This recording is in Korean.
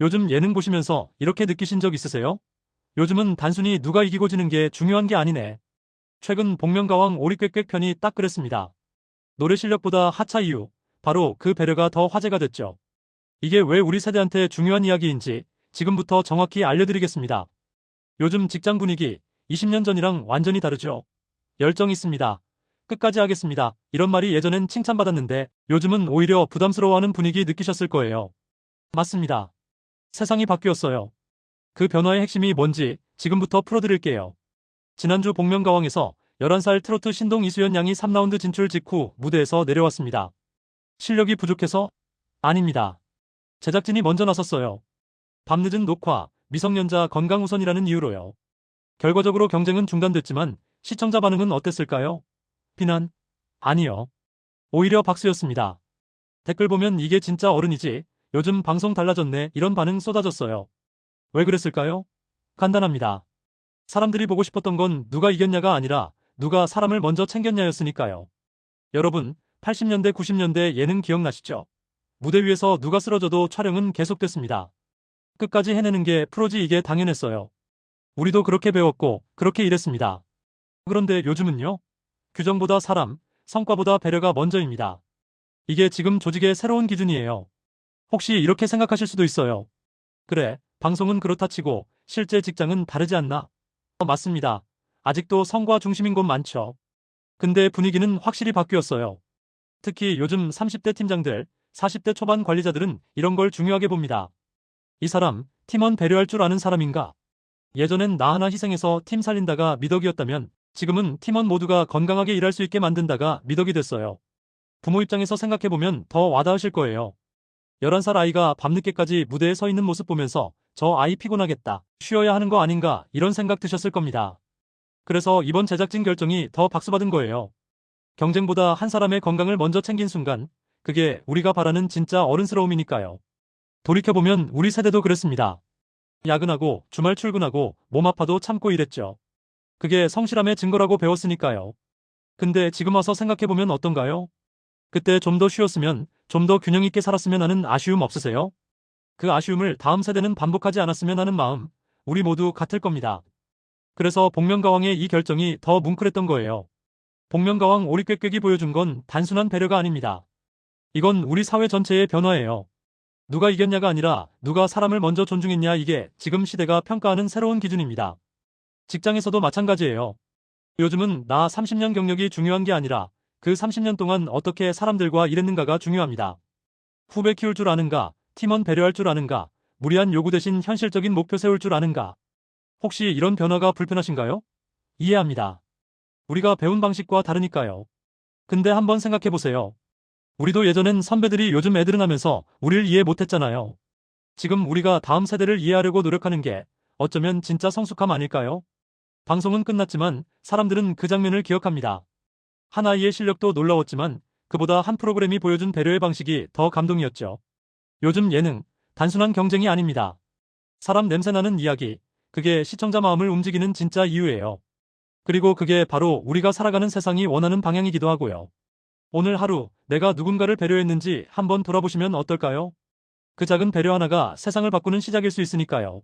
요즘 예능 보시면서 이렇게 느끼신 적 있으세요? 요즘은 단순히 누가 이기고 지는 게 중요한 게 아니네. 최근 복면가왕 오리꽥꽥 편이 딱 그랬습니다. 노래 실력보다 하차 이유, 바로 그 배려가 더 화제가 됐죠. 이게 왜 우리 세대한테 중요한 이야기인지 지금부터 정확히 알려드리겠습니다. 요즘 직장 분위기 20년 전이랑 완전히 다르죠. 열정 있습니다. 끝까지 하겠습니다. 이런 말이 예전엔 칭찬받았는데 요즘은 오히려 부담스러워하는 분위기 느끼셨을 거예요. 맞습니다. 세상이 바뀌었어요. 그 변화의 핵심이 뭔지 지금부터 풀어드릴게요. 지난주 복면가왕에서 11살 트로트 신동 이수연 양이 3라운드 진출 직후 무대에서 내려왔습니다. 실력이 부족해서? 아닙니다. 제작진이 먼저 나섰어요. 밤늦은 녹화, 미성년자 건강 우선이라는 이유로요. 결과적으로 경쟁은 중단됐지만 시청자 반응은 어땠을까요? 비난? 아니요. 오히려 박수였습니다. 댓글 보면 이게 진짜 어른이지. 요즘 방송 달라졌네. 이런 반응 쏟아졌어요. 왜 그랬을까요? 간단합니다. 사람들이 보고 싶었던 건 누가 이겼냐가 아니라 누가 사람을 먼저 챙겼냐였으니까요. 여러분, 80년대 90년대 예능 기억나시죠? 무대 위에서 누가 쓰러져도 촬영은 계속됐습니다. 끝까지 해내는 게 프로지 이게 당연했어요. 우리도 그렇게 배웠고 그렇게 일했습니다. 그런데 요즘은요? 규정보다 사람, 성과보다 배려가 먼저입니다. 이게 지금 조직의 새로운 기준이에요. 혹시 이렇게 생각하실 수도 있어요. 그래, 방송은 그렇다 치고 실제 직장은 다르지 않나? 어, 맞습니다. 아직도 성과 중심인 곳 많죠. 근데 분위기는 확실히 바뀌었어요. 특히 요즘 30대 팀장들, 40대 초반 관리자들은 이런 걸 중요하게 봅니다. 이 사람, 팀원 배려할 줄 아는 사람인가? 예전엔 나 하나 희생해서 팀 살린다가 미덕이었다면 지금은 팀원 모두가 건강하게 일할 수 있게 만든다가 미덕이 됐어요. 부모 입장에서 생각해보면 더 와닿으실 거예요. 11살 아이가 밤늦게까지 무대에 서 있는 모습 보면서 저 아이 피곤하겠다. 쉬어야 하는 거 아닌가 이런 생각 드셨을 겁니다. 그래서 이번 제작진 결정이 더 박수받은 거예요. 경쟁보다 한 사람의 건강을 먼저 챙긴 순간 그게 우리가 바라는 진짜 어른스러움이니까요. 돌이켜보면 우리 세대도 그랬습니다. 야근하고 주말 출근하고 몸 아파도 참고 일했죠. 그게 성실함의 증거라고 배웠으니까요. 근데 지금 와서 생각해보면 어떤가요? 그때 좀 더 쉬었으면 좀 더 균형 있게 살았으면 하는 아쉬움 없으세요? 그 아쉬움을 다음 세대는 반복하지 않았으면 하는 마음, 우리 모두 같을 겁니다. 그래서 복면가왕의 이 결정이 더 뭉클했던 거예요. 복면가왕 오리꽥꽥이 보여준 건 단순한 배려가 아닙니다. 이건 우리 사회 전체의 변화예요. 누가 이겼냐가 아니라 누가 사람을 먼저 존중했냐 이게 지금 시대가 평가하는 새로운 기준입니다. 직장에서도 마찬가지예요. 요즘은 나 30년 경력이 중요한 게 아니라 그 30년 동안 어떻게 사람들과 일했는가가 중요합니다. 후배 키울 줄 아는가, 팀원 배려할 줄 아는가, 무리한 요구 대신 현실적인 목표 세울 줄 아는가. 혹시 이런 변화가 불편하신가요? 이해합니다. 우리가 배운 방식과 다르니까요. 근데 한번 생각해 보세요. 우리도 예전엔 선배들이 요즘 애들은 하면서 우리를 이해 못했잖아요. 지금 우리가 다음 세대를 이해하려고 노력하는 게 어쩌면 진짜 성숙함 아닐까요? 방송은 끝났지만 사람들은 그 장면을 기억합니다. 한 아이의 실력도 놀라웠지만 그보다 한 프로그램이 보여준 배려의 방식이 더 감동이었죠. 요즘 예능, 단순한 경쟁이 아닙니다. 사람 냄새나는 이야기, 그게 시청자 마음을 움직이는 진짜 이유예요. 그리고 그게 바로 우리가 살아가는 세상이 원하는 방향이기도 하고요. 오늘 하루 내가 누군가를 배려했는지 한번 돌아보시면 어떨까요? 그 작은 배려 하나가 세상을 바꾸는 시작일 수 있으니까요.